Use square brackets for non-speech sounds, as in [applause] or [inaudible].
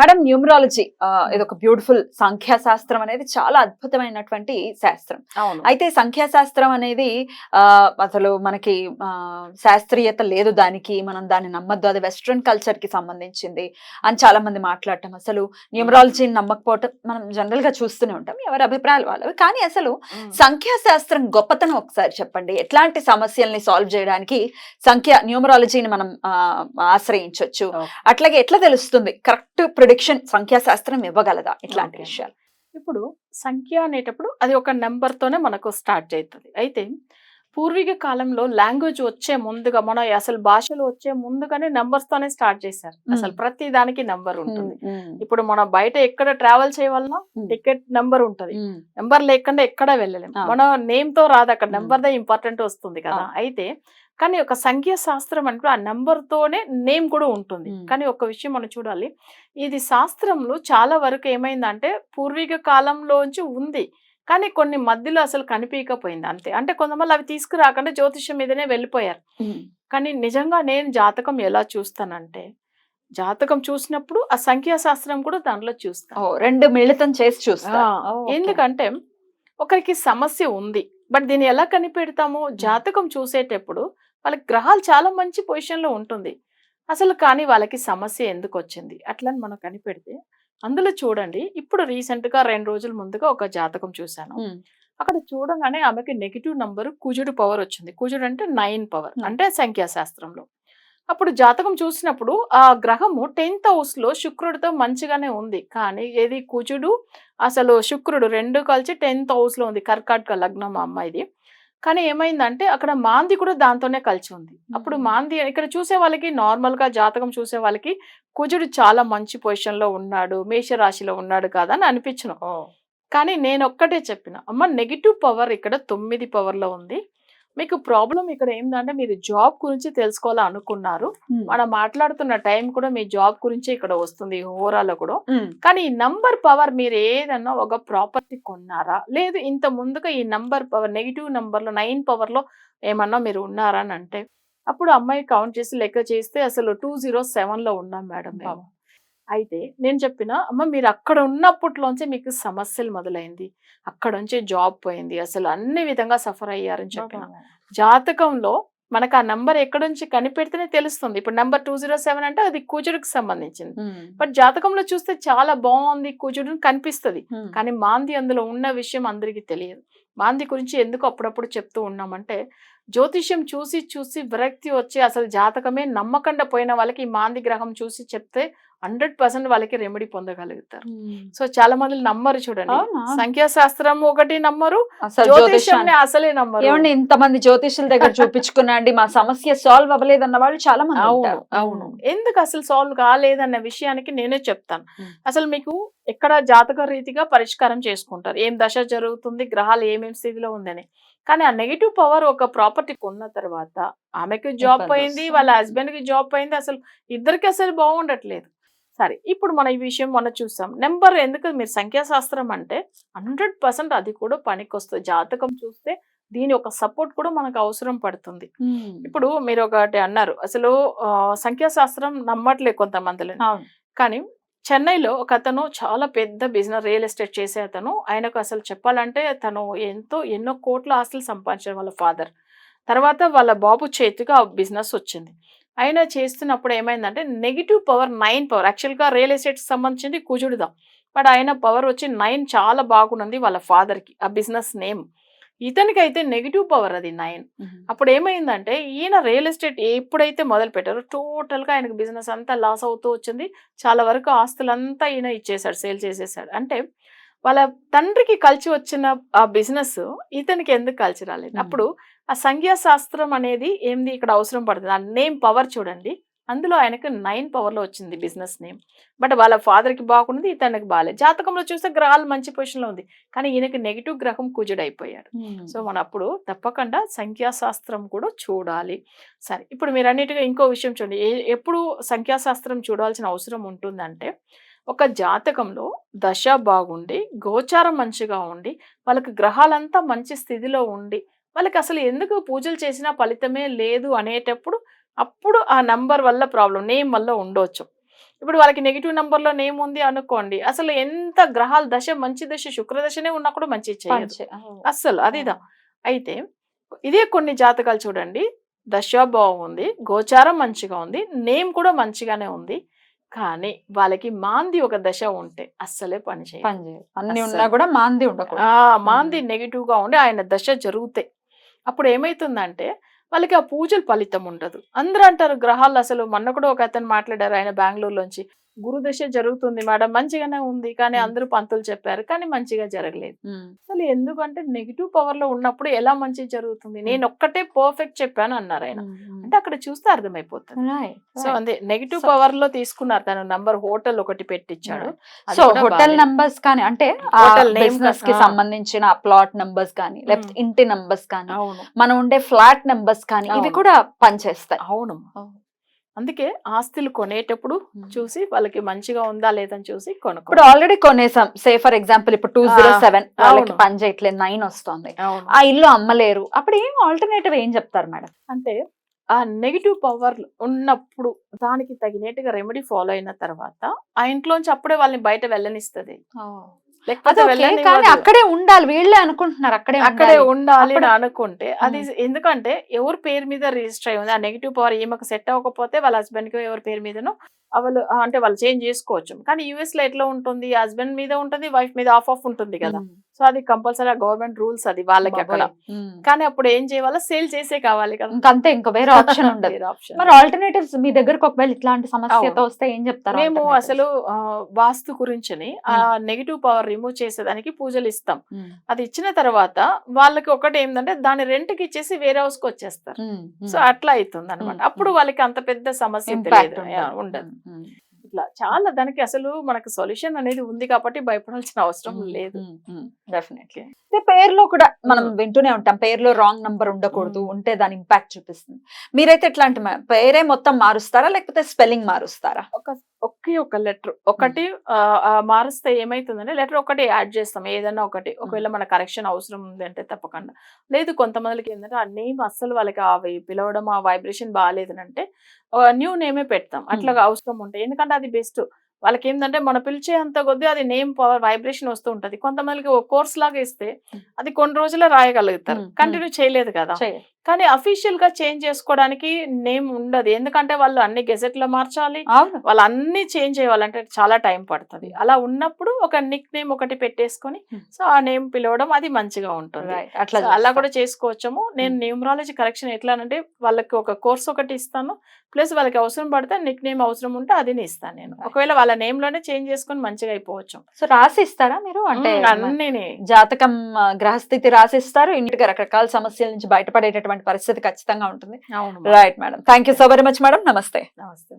Madam numerology ఇది ఒక beautiful సంఖ్యాశాస్త్రం అనేది చాలా అద్భుతమైనటువంటి శాస్త్రం. అయితే సంఖ్యాశాస్త్రం అనేది అసలు మనకి శాస్త్రీయత లేదు దానికి మనం దాన్ని నమ్మద్దు. అది వెస్ట్రన్ కల్చర్కి సంబంధించింది అని చాలా మంది మాట్లాడటం. అసలు న్యూమరాలజీని నమ్మకపోవటం మనం జనరల్గా చూస్తూనే ఉంటాం. ఎవరి అభిప్రాయాలు వాళ్ళవి. కానీ అసలు. సంఖ్యాశాస్త్రం గొప్పతనం ఒకసారి చెప్పండి. ఎట్లాంటి సమస్యల్ని సాల్వ్ చేయడానికి సంఖ్య న్యూమరాలజీని మనం ఆశ్రయించవచ్చు. అట్లాగే ఎట్లా తెలుస్తుంది? కరెక్ట్ ప్రిడిక్షన్ సంఖ్యాశాస్త్రం ఇవ్వగలదా ఇట్లాంటి. విషయాలు ఇప్పుడు సంఖ్య అనేటప్పుడు అది ఒక నెంబర్ తోనే మనకు స్టార్ట్ అవుతుంది అయితే పూర్వీక కాలంలో లాంగ్వేజ్ వచ్చే ముందుగా మన అసలు భాషలు వచ్చే ముందుగానే numbers తోనే స్టార్ట్ చేశారు. అసలు ప్రతి దానికి నెంబర్ ఉంటుంది ఇప్పుడు మనం బయట ఎక్కడ ట్రావెల్ చేయవలనా. టికెట్ నెంబర్ ఉంటది నెంబర్ లేకుండా ఎక్కడ వెళ్ళలేం ఆ. మన నేమ్తో రాదు అక్కడ. నెంబర్ దే ఇంపార్టెంట్ వస్తుంది కదా. అయితే కానీ ఒక సంఖ్యా శాస్త్రం అంటే ఆ నెంబర్ తోనే నేమ్ కూడా ఉంటుంది. కానీ ఒక విషయం మనం చూడాలి. ఇది శాస్త్రంలో చాలా వరకు ఏమైందంటే పూర్వీక కాలంలోంచి ఉంది. కానీ కొన్ని మధ్యలో అసలు కనిపించకపోయింది అంతే. అంటే కొంతమంది అవి తీసుకురాకుండా జ్యోతిష్యం మీదనే వెళ్ళిపోయారు. కానీ నిజంగా నేను జాతకం ఎలా చూస్తానంటే జాతకం చూసినప్పుడు ఆ సంఖ్యాశాస్త్రం కూడా దానిలో చూస్తాను రెండు మిళితం చేసి చూస్తా. ఎందుకంటే ఒకరికి సమస్య ఉంది. బట్ దీన్ని ఎలా కనిపెడతాము? జాతకం చూసేటప్పుడు వాళ్ళకి గ్రహాలు చాలా మంచి పొజిషన్లో ఉంటుంది. అసలు కానీ వాళ్ళకి సమస్య ఎందుకు వచ్చింది అట్లని మనం కనిపెడితే అందులో చూడండి. ఇప్పుడు రీసెంట్గా రెండు రోజుల ముందుగా ఒక జాతకం చూశాను. అక్కడ చూడగానే ఆమెకి నెగిటివ్ నంబర్ కుజుడు పవర్ వచ్చింది. కుజుడు అంటే నైన్ పవర్. అంటే సంఖ్యాశాస్త్రంలో. అప్పుడు జాతకం చూసినప్పుడు ఆ గ్రహము టెన్త్ హౌస్లో శుక్రుడితో మంచిగానే ఉంది. కానీ ఏది కుజుడు? అసలు శుక్రుడు రెండు కలిసి టెన్త్ హౌస్లో ఉంది. కర్కాటక లగ్నం అమ్మాయిది. కానీ ఏమైందంటే అక్కడ మాంది కూడా దాంతోనే కలిసి ఉంది. అప్పుడు. మాంది ఇక్కడ చూసే వాళ్ళకి నార్మల్గా జాతకం చూసే వాళ్ళకి కుజుడు చాలా మంచి పొజిషన్లో ఉన్నాడు మేషరాశిలో ఉన్నాడు కదా అని అనిపించను. కానీ నేను ఒక్కటే చెప్పిన అమ్మ నెగిటివ్ పవర్ ఇక్కడ తొమ్మిది పవర్లో ఉంది. మీకు ప్రాబ్లం ఇక్కడ ఏంటంటే మీరు జాబ్ గురించి తెలుసుకోవాలని అనుకున్నారు. మనం మాట్లాడుతున్న టైం కూడా మీ జాబ్ గురించి ఇక్కడ వస్తుంది హోరాలో కూడా. కానీ ఈ నంబర్ పవర్ మీరు ఏదన్నా ఒక ప్రాపర్టీ కొన్నారా? లేదు ఇంత ముందుగా ఈ నంబర్ పవర్ నెగిటివ్ నంబర్లో నైన్ పవర్లో ఏమన్నా మీరు ఉన్నారా అని అంటే అప్పుడు అమ్మాయి కౌంట్ చేసి లెక్క చేస్తే అసలు టూ జీరో సెవెన్లో ఉన్నాం మేడం అయితే నేను చెప్పిన అమ్మ మీరు అక్కడ ఉన్నప్పట్లోంచి మీకు సమస్యలు మొదలైంది. అక్కడ నుంచి జాబ్ పోయింది. అసలు అన్ని విధంగా సఫర్ అయ్యారని చెప్పిన. జాతకంలో మనకు ఆ నంబర్ ఎక్కడ నుంచి కనిపెడితేనే తెలుస్తుంది. ఇప్పుడు నెంబర్ టూ జీరో సెవెన్ అంటే అది కూచుడికి సంబంధించింది. బట్ జాతకంలో చూస్తే చాలా బాగుంది కూచుడు కనిపిస్తుంది. కానీ మాంది అందులో ఉన్న విషయం అందరికీ తెలియదు. మాంది గురించి ఎందుకు అప్పుడప్పుడు చెప్తూ ఉన్నామంటే జ్యోతిష్యం చూసి చూసి విరక్తి వచ్చి అసలు జాతకమే నమ్మకుండా పోయిన వాళ్ళకి ఈ మాంది గ్రహం చూసి చెప్తే హండ్రెడ్ పర్సెంట్ వాళ్ళకి రెమెడీ పొందగలుగుతారు. సో చాలా మంది నమ్మరు చూడండి? సంఖ్యాశాస్త్రం ఒకటి నమ్మరు అసలు జ్యోతిష్యం జ్యోతిష్యాన్ని అసలే నమ్మరు. ఏమండి ఇంతమంది జ్యోతిష్యుల దగ్గర చూపించుకున్నా అండి మా సమస్య సాల్వ్ అవ్వలేదు అన్న వాళ్ళు చాలా మంది అవును. అవును. ఎందుకు అసలు సాల్వ్ కాలేదన్న విషయానికి నేనే చెప్తాను. అసలు మీకు ఎక్కడ జాతక రీతిగా పరిష్కారం చేసుకుంటారు? ఏం దశ జరుగుతుంది? గ్రహాలు ఏమేం స్థితిలో ఉందని. కానీ ఆ నెగిటివ్ పవర్ ఒక ప్రాపర్టీ కొన్న తర్వాత ఆమెకి జాబ్ పోయింది వస్తుంది. వాళ్ళ హస్బెండ్కి జాబ్ పోయింది అసలు ఇద్దరికి అసలు బాగుండట్లేదు. సరే ఇప్పుడు మన ఈ విషయం మనం చూసాం. నెంబర్ ఎందుకు మీరు సంఖ్యాశాస్త్రం అంటే హండ్రెడ్ పర్సెంట్ అది కూడా పనికొస్తుంది. జాతకం చూస్తే దీని ఒక సపోర్ట్ కూడా మనకు అవసరం పడుతుంది. ఇప్పుడు మీరు ఒకటి అన్నారు అసలు సంఖ్యాశాస్త్రం నమ్మట్లే కొంతమందిలో. కానీ చెన్నైలో ఒక అతను చాలా పెద్ద బిజినెస్ రియల్ ఎస్టేట్ చేసే అతను ఆయనకు అసలు చెప్పాలంటే తను ఎంతో ఎన్నో కోట్ల ఆస్తులు సంపాదించారు వాళ్ళ ఫాదర్. తర్వాత వాళ్ళ బాబు చేతికి ఆ బిజినెస్ వచ్చింది. ఆయన చేస్తున్నప్పుడు ఏమైందంటే నెగిటివ్ పవర్ నైన్ పవర్ యాక్చువల్గా రియల్ ఎస్టేట్ సంబంధించింది కుజుడుదా. బట్ ఆయన పవర్ వచ్చి నైన్ చాలా బాగున్నది వాళ్ళ ఫాదర్కి ఆ బిజినెస్ నేమ్ ఇతనికి అయితే నెగిటివ్ పవర్ అది నైన్. అప్పుడు ఏమైందంటే ఈయన రియల్ ఎస్టేట్ ఎప్పుడైతే మొదలు పెట్టారో టోటల్గా ఆయనకు బిజినెస్ అంతా లాస్ అవుతూ వచ్చింది. చాలా వరకు ఆస్తులంతా ఈయన ఇచ్చేసాడు సేల్ చేసేసాడు అంటే వాళ్ళ తండ్రికి కలిసి వచ్చిన ఆ బిజినెస్ ఇతనికి ఎందుకు కలిసి రాలేదు. అప్పుడు ఆ సంఖ్యాశాస్త్రం అనేది ఏంది ఇక్కడ అవసరం పడుతుంది? ఆ నేమ్ పవర్ చూడండి. అందులో ఆయనకు నైన్ పవర్లో వచ్చింది బిజినెస్ నేమ్. బట్ వాళ్ళ ఫాదర్కి బాగున్నది ఇతనికి బాగాలేదు జాతకంలో చూస్తే గ్రహాలు మంచి పొజిషన్లో ఉంది. కానీ ఈయనకి నెగిటివ్ గ్రహం కుజుడు అయిపోయాడు సో మన అప్పుడు తప్పకుండా సంఖ్యాశాస్త్రం కూడా చూడాలి. సరే ఇప్పుడు మీరు అన్నిటిగా ఇంకో విషయం చూడండి. ఎప్పుడు సంఖ్యాశాస్త్రం చూడాల్సిన అవసరం ఉంటుందంటే ఒక జాతకంలో దశ బాగుండి గోచారం మంచిగా ఉండి వాళ్ళకి గ్రహాలంతా మంచి స్థితిలో ఉండి వాళ్ళకి అసలు ఎందుకు పూజలు చేసినా ఫలితమే లేదు అనేటప్పుడు అప్పుడు ఆ నంబర్ వల్ల ప్రాబ్లం నేమ్ వల్ల ఉండొచ్చు ఇప్పుడు వాళ్ళకి నెగిటివ్ నంబర్లో నేమ్ ఉంది అనుకోండి అసలు ఎంత గ్రహాల దశ మంచి దశ శుక్రదశనే ఉన్నా కూడా మంచి చేయదు. ఓ. అస్సలు అదిదా అయితే ఇదే కొన్ని జాతకాలు చూడండి దశ బాగుంది గోచారం మంచిగా ఉంది నేమ్ కూడా మంచిగానే ఉంది కానీ వాళ్ళకి మాంది ఒక దశ ఉంటే అస్సలే పని చేయదు. అన్ని. ఉన్నా కూడా మాంది ఉండకూడదు. ఆ మాంది నెగిటివ్గా ఉండి ఆయన దశ జరుగుతాయి. అప్పుడు ఏమైతుందంటే వాళ్ళకి ఆ పూజలు ఫలితం ఉండదు. అందరూ అంటారు గ్రహాలు అసలు మొన్న కూడా ఒక అతను మాట్లాడారు ఆయన బెంగళూరులోంచి. గురుదశ జరుగుతుంది. మేడం మంచిగానే ఉంది. కానీ. అందరూ పంతులు చెప్పారు. కానీ మంచిగా జరగలేదు. అసలు ఎందుకంటే నెగిటివ్ పవర్లో ఉన్నప్పుడు ఎలా మంచి జరుగుతుంది? నేను ఒక్కటే పర్ఫెక్ట్ చెప్పాను అన్నారు ఆయన. అంటే అక్కడ చూస్తే అర్థమైపోతుంది. సో. అదే నెగిటివ్ పవర్లో తీసుకున్నారు. తను నంబర్ హోటల్ ఒకటి పెట్టించాడు సో హోటల్. నంబర్స్ కానీ అంటే బిజినెస్ కా-. సంబంధించిన ప్లాట్ నంబర్స్ కానీ లేకపోతే ఇంటి నంబర్స్ కానీ మనం ఉండే ఫ్లాట్ నంబర్స్ కానీ ఇవి. కూడా పనిచేస్తాయి. అవును. అవును. అందుకే ఆస్తులు కొనేటప్పుడు. చూసి వాళ్ళకి మంచిగా ఉందా లేదని చూసి కొనుక్కో ఇప్పుడు ఆల్రెడీ కొనేసాం. సే ఫర్ ఎగ్జాంపుల్ ఇప్పుడు టూ జీరో సెవెన్ వాళ్ళకి. పని చేయట్లేదు నైన్ వస్తుంది. ఆ ఇల్లు అమ్మలేరు. అప్పుడు ఏం ఆల్టర్నేటివ్ ఏం చెప్తారు మేడం? అంటే ఆ నెగిటివ్ పవర్ ఉన్నప్పుడు దానికి తగినట్టుగా రెమెడీ ఫాలో అయిన తర్వాత ఆ ఇంట్లోంచి అప్పుడే వాళ్ళని బయట వెళ్ళనిస్తుంది. కానీ. అక్కడే ఉండాలి వీళ్ళే అనుకుంటున్నారు అక్కడే అక్కడే ఉండాలి. అని అనుకుంటే అది ఎందుకంటే ఎవరి పేరు మీద రిజిస్టర్ అయి ఉంది ఆ నెగిటివ్ పవర్ ఈమెకు సెట్ అవ్వకపోతే వాళ్ళ హస్బెండ్కి ఎవరి పేరు మీదనో వాళ్ళు అంటే వాళ్ళు చేంజ్ చేసుకోవచ్చు కానీ యుఎస్లో ఎట్లా ఉంటుంది హస్బెండ్ మీద ఉంటుంది వైఫ్ మీద ఆఫ్ ఆఫ్ ఉంటుంది కదా. సో అది కంపల్సరీ గవర్నమెంట్ రూల్స్ అది వాళ్ళకి అక్కడ. కానీ అప్పుడు ఏం చేయాలో సేల్ చేసే కావాలి కదా. ఇంకంతే ఇంకా వేరే [laughs] ఆప్షన్ ఉండదు. మరి ఆల్టర్నేటివ్స్ మీ దగ్గరకు ఒకవేళ ఇట్లాంటి సమస్యతో వస్తే ఏం చెప్తారు మేము? అసలు వాస్తు గురించని ఆ నెగిటివ్ పవర్ రిమూవ్ చేసేదానికి పూజలు ఇస్తాం. అది ఇచ్చిన తర్వాత వాళ్ళకి ఒకటి ఏంటంటే దాని రెంట్కి ఇచ్చేసి వేరే హౌస్కి వచ్చేస్తారు. సో అట్లా అవుతుంది అనమాట. అప్పుడు వాళ్ళకి అంత పెద్ద సమస్య ఉండదు. ఇట్లా చాలా దానికి అసలు మనకు సొల్యూషన్ అనేది ఉంది కాబట్టి భయపడాల్సిన అవసరం లేదు. డెఫినెట్లీ. పేరులో కూడా మనం. వింటూనే ఉంటాం పేరులో రాంగ్ నంబర్ ఉండకూడదు. ఉంటే దాని ఇంపాక్ట్ చూపిస్తుంది. మీరైతే ఎట్లాంటి పేరే మొత్తం మారుస్తారా? లేకపోతే స్పెల్లింగ్ మారుస్తారా? ఒక ఒకే ఒక లెటర్ ఒకటి మారుస్తే ఏమైతుందంటే లెటర్ ఒకటి యాడ్ చేస్తాం ఏదైనా ఒకటి. ఒకవేళ మన కరెక్షన్ అవసరం ఉంది అంటే తప్పకుండా. లేదు కొంతమందికి ఏంటంటే ఆ నేమ్ అస్సలు వాళ్ళకి అవి పిలవడం ఆ వైబ్రేషన్ బాగాలేదనంటే న్యూ నేమే పెడతాం. అట్లా అవసరం ఉంటాయి ఎందుకంటే అది బెస్ట్. వాళ్ళకి ఏంటంటే మన పిలిచే అంత కొద్దీ అది నేమ్ పవర్ వైబ్రేషన్ వస్తూ ఉంటది. కొంతమందికి ఒక కోర్స్ లాగా ఇస్తే. అది కొన్ని రోజుల్లో రాయగలుగుతారు. కంటిన్యూ చేయలేదు కదా. కానీ అఫీషియల్గా చేంజ్ చేసుకోవడానికి నేమ్ ఉండదు. ఎందుకంటే వాళ్ళు అన్ని గెజెట్లో మార్చాలి వాళ్ళు అన్ని చేంజ్ చేయాలంటే చాలా టైం పడుతుంది. అలా ఉన్నప్పుడు ఒక నిక్ నేమ్ ఒకటి పెట్టేసుకొని Hmm. సో ఆ నేమ్ పిలవడం అది మంచిగా ఉంటుంది. అట్లా అలా. కూడా చేసుకోవచ్చము. నేను Hmm. న్యూమరాలజీ కరెక్షన్ ఎట్లా అంటే వాళ్ళకి ఒక కోర్స్ ఒకటి ఇస్తాను. ప్లస్ వాళ్ళకి అవసరం పడితే నిక్ నేమ్ అవసరం ఉంటే అది ఇస్తాను నేను. ఒకవేళ వాళ్ళ నేమ్లోనే చేంజ్ చేసుకొని మంచిగా అయిపోవచ్చు. సో రాసి ఇస్తారా మీరు? అంటే Hmm, అన్నీ జాతకం గ్రహస్థితి రాసిస్తారు ఇంటికి రకరకాల సమస్యల నుంచి బయటపడేటటువంటి పరిస్థితి ఖచ్చితంగా ఉంటుంది. Right madam. Thank you so very much madam నమస్తే నమస్తే